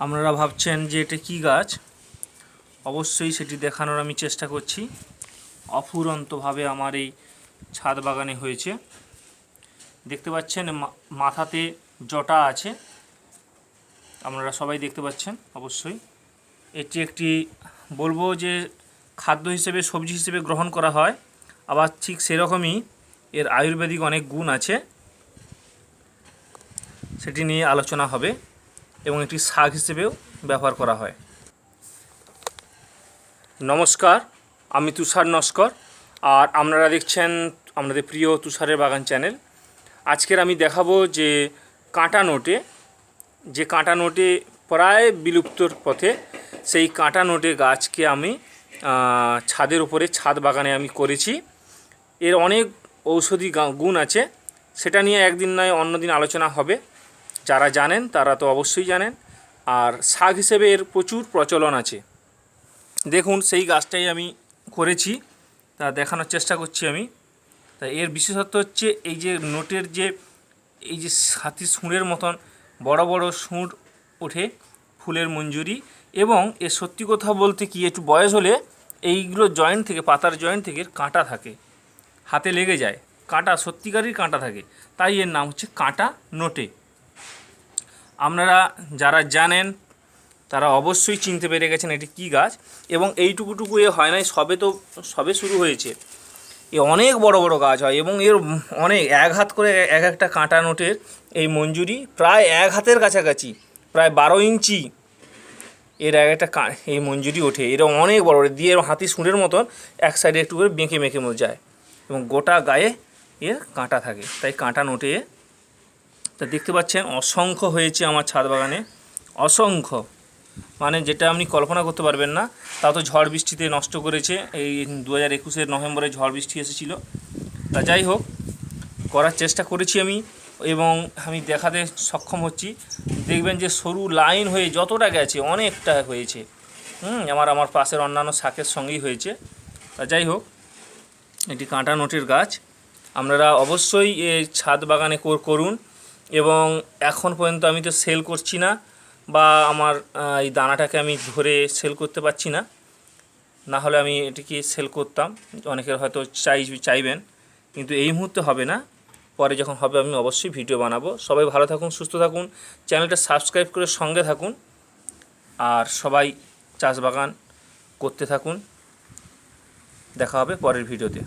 আপনারা ভাবছেন যে এটা কী গাছ? অবশ্যই সেটি দেখানোর আমি চেষ্টা করছি। অফুরন্তভাবে আমার এই ছাদ বাগানে হয়েছে। দেখতে পাচ্ছেন মাথাতে জটা আছে। আপনারা সবাই দেখতে পাচ্ছেন, অবশ্যই। এটি একটি, বলব যে খাদ্য হিসেবে, সবজি হিসেবে গ্রহণ করা হয়। আবার ঠিক সেরকমই এর আয়ুর্বেদিক অনেক গুণ আছে। সেটি নিয়ে আলোচনা হবে। এবং এটি শাক হিসেবেও ব্যবহার করা হয়। নমস্কার, আমি তুষার নস্কর আর আপনারা দেখছেন আপনাদের প্রিয় তুষারের বাগান চ্যানেল। আজকের আমি দেখাবো যে কাঁটা নোটে, যে কাঁটা নোটে প্রায় বিলুপ্তর পথে সেই কাঁটা নোটে গাছকে আমি ছাদের উপরে, ছাদ বাগানে আমি করেছি। এর অনেক ঔষধি গুণ আছে। সেটা নিয়ে একদিন নয়, অন্যদিন আলোচনা হবে। যারা জানেন তারা তো অবশ্যই জানেন। আর শাক হিসেবে এর প্রচুর প্রচলন আছে। দেখুন, সেই গাছটাই আমি করেছি। তা দেখানোর চেষ্টা করছি আমি। তা এর বিশেষত্ব হচ্ছে এই যে নোটের যে, এই যে হাতি সুঁড়ের মতন বড় বড় সুঁড় ওঠে ফুলের মঞ্জুরি এবং এর সত্যি কথা বলতে কি, একটু বয়স হলে এইগুলো জয়েন্ট থেকে, পাতার জয়েন্ট থেকে কাঁটা থাকে। হাতে লেগে যায়। কাঁটা সত্যিকারই কাঁটা থাকে। তাই এর নাম হচ্ছে কাঁটা নোটে। আপনারা যারা জানেন, তারা অবশ্যই চিনতে পেরে গেছেন এটি কী গাছ এবং এইটুকুটুকু এ হয় নাই, সবে তো, সবে শুরু হয়েছে এ অনেক বড় বড় গাছ হয় এবং এর অনেক, এক হাত করে এক একটা কাঁটা নোটের এই মঞ্জুরি প্রায় এক হাতের কাছাকাছি, প্রায় বারো ইঞ্চি এর এক একটা এই মঞ্জুরি ওঠে এরা অনেক বড় দিয়ে হাতি সুঁড়ের মতন এক সাইডে একটু করে বেঁকে মেঁকে মতো যায় এবং গোটা গায়ে এর কাঁটা থাকে তাই কাঁটা নোটে। তা দেখতে পাচ্ছেন, অসংখ্য হয়েছে আমার ছাদ বাগানে। অসংখ্য। মানে যেটা আপনি কল্পনা করতে পারবেন না, তা তো ঝড় বৃষ্টিতে নষ্ট করেছে। এই দু হাজার একুশের নভেম্বরে ঝড় বৃষ্টি এসেছিল। তা যাই হোক, করার চেষ্টা করেছি আমি এবং আমি দেখাতে সক্ষম হচ্ছি। দেখবেন যে সরু লাইন হয়ে যতটা গেছে, অনেকটা হয়েছে। হুম, আমার আমার পাশের অন্যান্য শাকের সঙ্গেই হয়েছে। তা যাই হোক এটি কাঁটা নোটের গাছ। আপনারা অবশ্যই ছাদ বাগানে কর- করুন। এবং এখন পর্যন্ত আমি তো সেল করছি না বা আমার এই দানাটাকে আমি ধরে সেল করতে পারছি না। না হলে আমি এটিকে সেল করতাম। অনেকের হয়তো চাই, চাইবেন, কিন্তু এই মুহূর্তে হবে না। পরে যখন হবে আমি অবশ্যই ভিডিও বানাবো। সবাই ভালো থাকুন, সুস্থ থাকুন। চ্যানেলটা সাবস্ক্রাইব করে সঙ্গে থাকুন। আর সবাই চাষ বাগান করতে থাকুন। দেখা হবে পরের ভিডিওতে